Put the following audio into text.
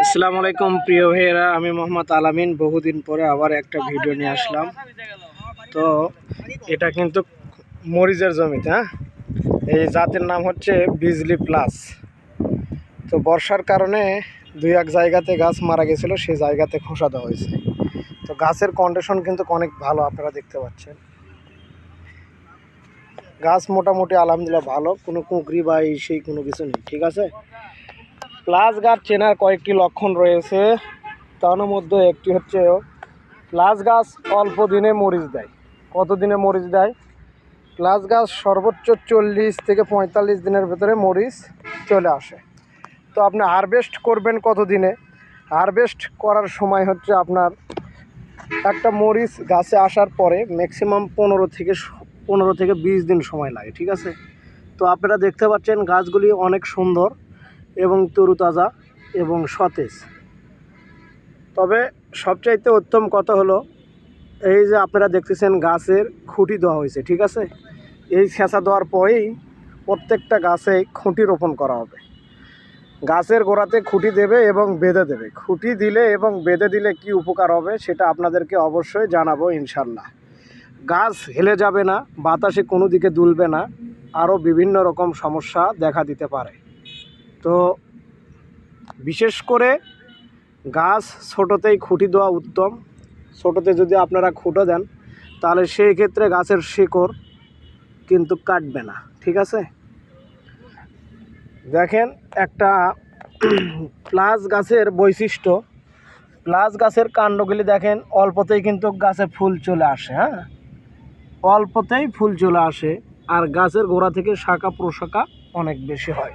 আসসালামু আলাইকুম, প্রিয় ভাইয়েরা। আমি মোহাম্মদ আলামিন। বহুদিন পরে আবার একটা ভিডিও নিয়ে আসলাম। তো এটা কিন্তু মরিচের জমিতে হ্যাঁ? এই জাতের নাম হচ্ছে বিজলি প্লাস। তো বর্ষার কারণে দুই এক জায়গাতে গাছ মারা গেছিল সেই জায়গাতে খোসা দেওয়া হয়েছে। তো গাছের কন্ডিশন কিন্তু অনেক ভালো, আপনারা দেখতে পাচ্ছেন। গাছ মোটামুটি আলহামদুলিল্লাহ ভালো, কোনো কুঁকড়ি বা এই সেই কোনো কিছু নেই, ঠিক আছে? প্লাস গাছ চেনার কয়েকটি লক্ষণ রয়েছে। তার মধ্যে একটি হচ্ছে প্লাস গাছ অল্প দিনে মরিচ দেয়। কত দিনে মরিচ দেয়? প্লাস গাছ সর্বোচ্চ চল্লিশ থেকে পঁয়তাল্লিশ দিনের ভেতরে মরিচ চলে আসে। তো আপনি হারভেস্ট করবেন কত দিনে? হারভেস্ট করার সময় হচ্ছে আপনার একটা মরিচ গাছে আসার পরে ম্যাক্সিমাম পনেরো থেকে পনেরো থেকে বিশ দিন সময় লাগে, ঠিক আছে? তো আপনারা দেখতে পাচ্ছেন গাছগুলি অনেক সুন্দর। এবং তরুতাজা এবং সতেজ। তবে সবচাইতে উত্তম কথা হলো, এই যে আপনারা দেখতেছেন গাছের খুঁটি দেওয়া হয়েছে, ঠিক আছে? এই ছেঁচা দেওয়ার পরেই প্রত্যেকটা গাছে খুঁটি রোপণ করা হবে। গাছের গোড়াতে খুঁটি দেবে এবং বেঁধে দেবে। খুঁটি দিলে এবং বেঁধে দিলে কি উপকার হবে সেটা আপনাদেরকে অবশ্যই জানাব ইনশাল্লাহ গাছ হেলে যাবে না, বাতাসে কোনো দিকে দুলবে না, আরও বিভিন্ন রকম সমস্যা দেখা দিতে পারে। তো বিশেষ করে গাছ ছোটোতেই খুঁটি দেওয়া উত্তম। ছোটোতে যদি আপনারা খুঁটো দেন, তাহলে সেই ক্ষেত্রে গাছের শিকড় কিন্তু কাটবে না, ঠিক আছে? দেখেন একটা প্লাস গাছের বৈশিষ্ট্য। প্লাস গাছের কাণ্ডগুলি দেখেন, অল্পতেই কিন্তু গাছে ফুল চলে আসে হ্যাঁ? অল্পতেই ফুল চলে আসে, আর গাছের গোড়া থেকে শাখা প্রশাখা অনেক বেশি হয়।